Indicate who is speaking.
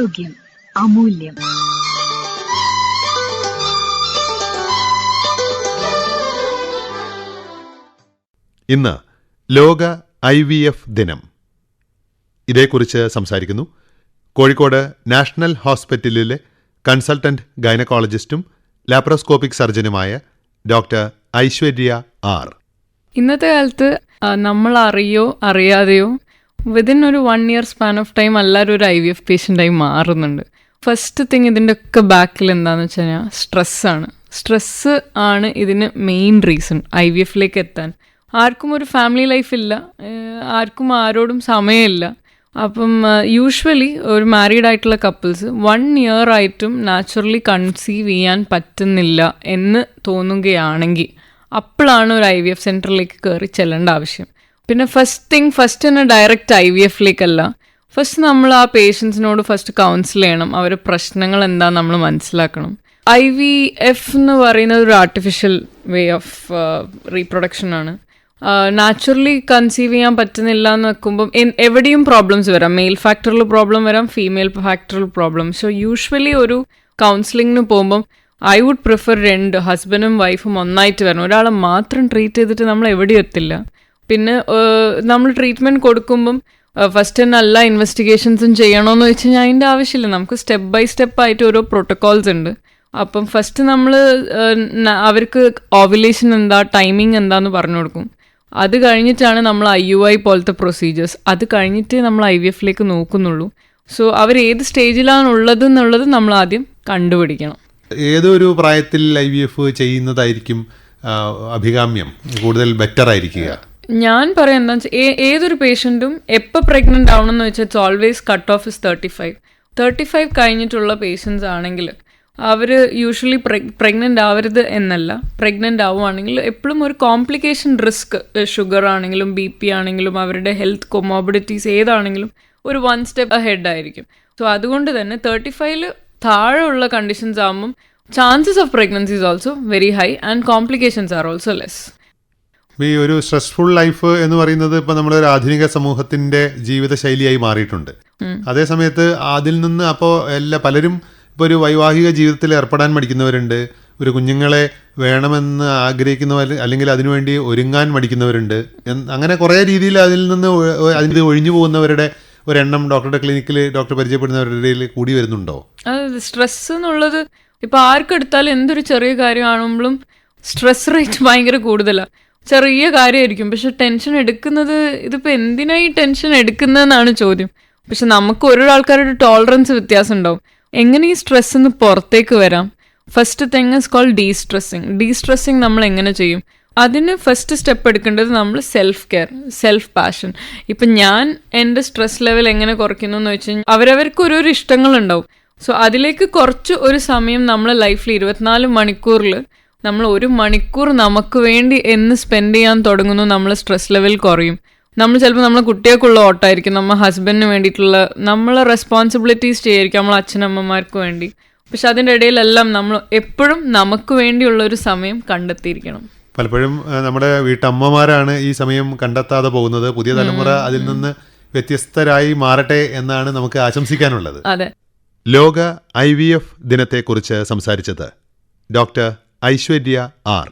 Speaker 1: ആരോഗ്യം അമൂല്യം.
Speaker 2: ഇന്ന് ലോക ഐ വി എഫ് ദിനം. ഇതേക്കുറിച്ച് സംസാരിക്കുന്നു കോഴിക്കോട് നാഷണൽ ഹോസ്പിറ്റലിലെ കൺസൾട്ടന്റ് ഗൈനക്കോളജിസ്റ്റും ലാപ്രോസ്കോപ്പിക് സർജനുമായ ഡോക്ടർ ഐശ്വര്യ ആർ.
Speaker 3: ഇന്നത്തെ കാലത്ത് നമ്മൾ അറിയോ അറിയാതെയോ വിതിൻ ഒരു one year span of time എല്ലാവരും ഒരു ഐ വി എഫ് പേഷ്യന്റായി മാറുന്നുണ്ട്. ഫസ്റ്റ് തിങ് ഇതിന്റെ ഒക്കെ ബാക്കിൽ എന്താണെന്ന് വെച്ച് കഴിഞ്ഞാൽ സ്ട്രെസ്സാണ് സ്ട്രെസ്സ് ആണ് ഇതിന് മെയിൻ റീസൺ ഐ വി എഫിലേക്ക് എത്താൻ. ആർക്കും ഒരു ഫാമിലി ലൈഫ് ഇല്ല ഏഹ് ആർക്കും ആരോടും സമയമില്ല. അപ്പം യൂഷ്വലി ഒരു മാരീഡ് ആയിട്ടുള്ള കപ്പിൾസ് വൺ ഇയർ ആയിട്ടും നാച്ചുറലി കൺസീവ് ചെയ്യാൻ പറ്റുന്നില്ല എന്ന് തോന്നുകയാണെങ്കിൽ അപ്പോഴാണ് ഒരു ഐ വി എഫ് സെന്ററിലേക്ക് കയറി ചെല്ലേണ്ട ആവശ്യം. പിന്നെ ഫസ്റ്റ് തിങ് ഫസ്റ്റ് തന്നെ ഡയറക്റ്റ് ഐ വി എഫിലേക്കല്ല ഫസ്റ്റ് നമ്മൾ ആ പേഷ്യൻസിനോട് ഫസ്റ്റ് കൗൺസിൽ ചെയ്യണം. അവരെ പ്രശ്നങ്ങൾ എന്താ നമ്മൾ മനസ്സിലാക്കണം. ഐ വി എഫ് എന്ന് പറയുന്നത് ഒരു ആർട്ടിഫിഷ്യൽ വേ ഓഫ് റീപ്രൊഡക്ഷൻ ആണ്. നാച്ചുറലി കൺസീവ് ചെയ്യാൻ പറ്റുന്നില്ല എന്ന് വെക്കുമ്പം എവിടെയും പ്രോബ്ലംസ് വരാം. മെയിൽ ഫാക്ടറിൽ പ്രോബ്ലം വരാം ഫീമെയിൽ ഫാക്ടറിൽ പ്രോബ്ലം സോ യൂഷ്വലി ഒരു കൗൺസിലിങ്ങിന് പോകുമ്പം ഐ വുഡ് പ്രിഫർ രണ്ട് ഹസ്ബൻഡും വൈഫും ഒന്നായിട്ട് വരണം. ഒരാളെ മാത്രം ട്രീറ്റ് ചെയ്തിട്ട് നമ്മൾ എവിടെയും എത്തില്ല. പിന്നെ നമ്മൾ ട്രീറ്റ്മെന്റ് കൊടുക്കുമ്പം ഫസ്റ്റ് തന്നെ എല്ലാ ഇൻവെസ്റ്റിഗേഷൻസും ചെയ്യണമെന്ന് വെച്ച് കഴിഞ്ഞാൽ അതിന്റെ ആവശ്യമില്ല. നമുക്ക് സ്റ്റെപ്പ് ബൈ സ്റ്റെപ്പ് ആയിട്ട് ഓരോ പ്രോട്ടോകോൾസ് ഉണ്ട്. അപ്പം ഫസ്റ്റ് നമ്മൾ അവർക്ക് ഓവുലേഷൻ എന്താ ടൈമിംഗ് എന്താന്ന് പറഞ്ഞു കൊടുക്കും. അത് കഴിഞ്ഞിട്ടാണ് നമ്മൾ ഐ യു ഐ പോലത്തെ പ്രൊസീജിയേഴ്സ് അത് കഴിഞ്ഞിട്ട് നമ്മൾ ഐ വി എഫിലേക്ക് നോക്കുന്നുള്ളൂ. സോ അവർ ഏത് സ്റ്റേജിലാണ് ഉള്ളത് എന്നുള്ളത് നമ്മൾ ആദ്യം കണ്ടുപിടിക്കണം.
Speaker 2: ഏതൊരു പ്രായത്തിൽ ഐ വി എഫ് ചെയ്യുന്നതായിരിക്കും അഭികാമ്യം? കൂടുതൽ ബെറ്റർ ആയിരിക്കുക.
Speaker 3: ഞാൻ പറയാം എന്താ വെച്ചാൽ ഏതൊരു പേഷ്യന്റും എപ്പോൾ പ്രഗ്നന്റ് ആവണമെന്ന് വെച്ചാൽ it's always cut off is thirty five thirty five കഴിഞ്ഞിട്ടുള്ള പേഷ്യൻസ് ആണെങ്കിൽ അവർ യൂഷ്വലി പ്രഗ്നന്റ് ആവരുത് എന്നല്ല. പ്രഗ്നന്റ് ആവുകയാണെങ്കിൽ എപ്പോഴും ഒരു കോംപ്ലിക്കേഷൻ റിസ്ക് ഷുഗർ ആണെങ്കിലും ബി പി ആണെങ്കിലും അവരുടെ ഹെൽത്ത് കൊമോബിഡിറ്റീസ് ഏതാണെങ്കിലും ഒരു വൺ സ്റ്റെപ്പ് അഹെഡ് ആയിരിക്കും. സോ അതുകൊണ്ട് തന്നെ തേർട്ടി ഫൈവിൽ താഴെയുള്ള കണ്ടീഷൻസ് ആകുമ്പം chances of pregnancy is also very high and complications are also less
Speaker 2: ഈ ഒരു സ്ട്രെസ്ഫുൾ ലൈഫ് എന്ന് പറയുന്നത് ഇപ്പൊ നമ്മുടെ ഒരു ആധുനിക സമൂഹത്തിന്റെ ജീവിതശൈലിയായി മാറിയിട്ടുണ്ട്. അതേ സമയത്ത് അതിൽ നിന്ന് അപ്പോൾ എല്ലാ പലരും ഇപ്പോൾ ഒരു വൈവാഹിക ജീവിതത്തിൽ ഏർപ്പെടാൻ മടിക്കുന്നവരുണ്ട്. ഒരു കുഞ്ഞുങ്ങളെ വേണമെന്ന് ആഗ്രഹിക്കുന്നവർ അല്ലെങ്കിൽ അതിനുവേണ്ടി ഒരുങ്ങാൻ മടിക്കുന്നവരുണ്ട്. അങ്ങനെ കുറേ രീതിയിൽ അതിൽ നിന്ന് അതിന് ഒഴിഞ്ഞു പോകുന്നവരുടെ ഒരെണ്ണം ഡോക്ടറുടെ ക്ലിനിക്കിൽ ഡോക്ടർ പരിചയപ്പെടുന്നവരുടെ ഇടയിൽ കൂടി വരുന്നുണ്ടോ?
Speaker 3: സ്ട്രെസ് എന്നുള്ളത് ഇപ്പൊ ആർക്കെടുത്താലും എന്തൊരു ചെറിയ കാര്യമാണെങ്കിലും സ്ട്രെസ് റേറ്റ് ഭയങ്കര കൂടുതലാണ് ചെറിയ കാര്യമായിരിക്കും പക്ഷെ ടെൻഷൻ എടുക്കുന്നത് ഇതിപ്പോൾ എന്തിനായി ടെൻഷൻ എടുക്കുന്നതെന്നാണ് ചോദ്യം. പക്ഷെ നമുക്ക് ഓരോ ആൾക്കാരുടെ ടോളറൻസ് വ്യത്യാസം ഉണ്ടാവും എങ്ങനെ ഈ സ്ട്രെസ് നിന്ന് പുറത്തേക്ക് വരാം? First thing is call destressing destressing നമ്മൾ എങ്ങനെ ചെയ്യും? അതിന് ഫസ്റ്റ് സ്റ്റെപ്പ് എടുക്കേണ്ടത് നമ്മൾ സെൽഫ് കെയർ സെൽഫ് പാഷൻ ഇപ്പം ഞാൻ എന്റെ സ്ട്രെസ് ലെവൽ എങ്ങനെ കുറയ്ക്കുന്നു എന്ന് വെച്ച് കഴിഞ്ഞാൽ അവരവർക്ക് ഓരോരോ ഇഷ്ടങ്ങളുണ്ടാവും. സോ അതിലേക്ക് കുറച്ച് ഒരു സമയം നമ്മൾ ലൈഫിൽ ഇരുപത്തിനാല് മണിക്കൂറിൽ നമ്മൾ ഒരു മണിക്കൂർ നമുക്ക് വേണ്ടി എന്ന് സ്പെൻഡ് ചെയ്യാൻ തുടങ്ങുന്നു നമ്മൾ സ്ട്രെസ് ലെവൽ കുറയും. നമ്മൾ ചിലപ്പോൾ നമ്മളെ കുട്ടികൾക്കുള്ള ഓട്ടമായിരിക്കും നമ്മൾ ഹസ്ബൻഡിന് വേണ്ടിയിട്ടുള്ള നമ്മളെ റെസ്പോൺസിബിലിറ്റീസ് ചെയ്യായിരിക്കും നമ്മളെ അച്ഛനമ്മമാർക്ക് വേണ്ടി. പക്ഷെ അതിന്റെ ഇടയിലെല്ലാം നമ്മൾ എപ്പോഴും നമുക്ക് വേണ്ടിയുള്ള ഒരു സമയം കണ്ടെത്തിയിരിക്കണം.
Speaker 2: പലപ്പോഴും നമ്മുടെ വീട്ടമ്മമാരാണ് ഈ സമയം കണ്ടെത്താതെ പോകുന്നത്. പുതിയ തലമുറ അതിൽ നിന്ന് വ്യത്യസ്തരായി മാറട്ടെ എന്നാണ് നമുക്ക് ആശംസിക്കാനുള്ളത്.
Speaker 3: അതെ.
Speaker 2: ലോക ഐ വി എഫ് ദിനത്തെക്കുറിച്ച് സംസാരിച്ചത് ഡോക്ടർ ഐശ്വര്യ ആർ.